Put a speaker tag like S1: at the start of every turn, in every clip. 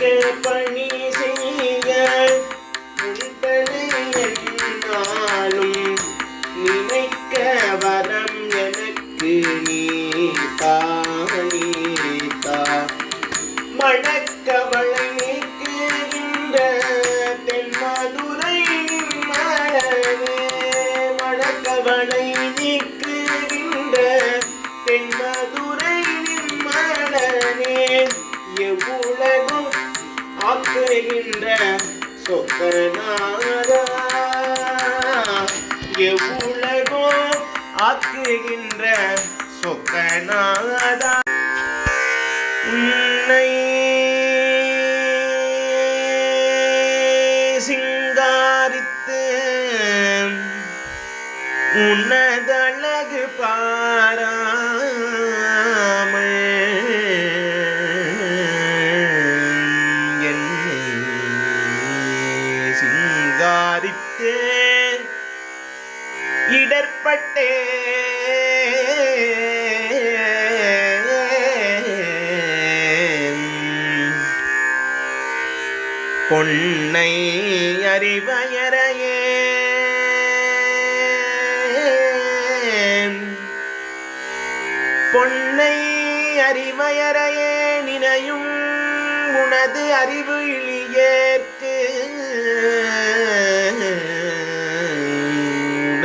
S1: நின்று பணி செய்ய முடிந்தது என்னாலும் நினைக்க வரம் எனக்கு நீதா நீதா மணக்கவளை நீக்குகின்ற தென்மதுரை மணக்கவளை நீக்குகின்ற தென்மதுரை மலனே காத்துகின்ற சொக்கநாதா எவ்வுலகும் ஆக்குகின்ற சொக்கநாதா உன்னை சிங்காரித்து உன்னதழகு சிங்காரித்து இடர்பட்டே. பொன்னை அறிவயரையே பொன்னை அறிவயரையே நினையும் உனது அறிவு இல்லை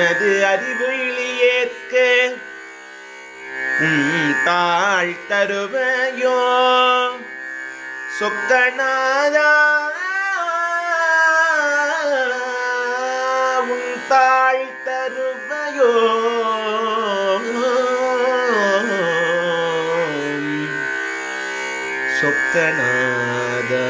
S1: உனது அறிவு இழியேற்கு. தாழ் தருவையோ. சொக்கநாதா. உன் தாழ் தருவையோ. சொக்கநாதா.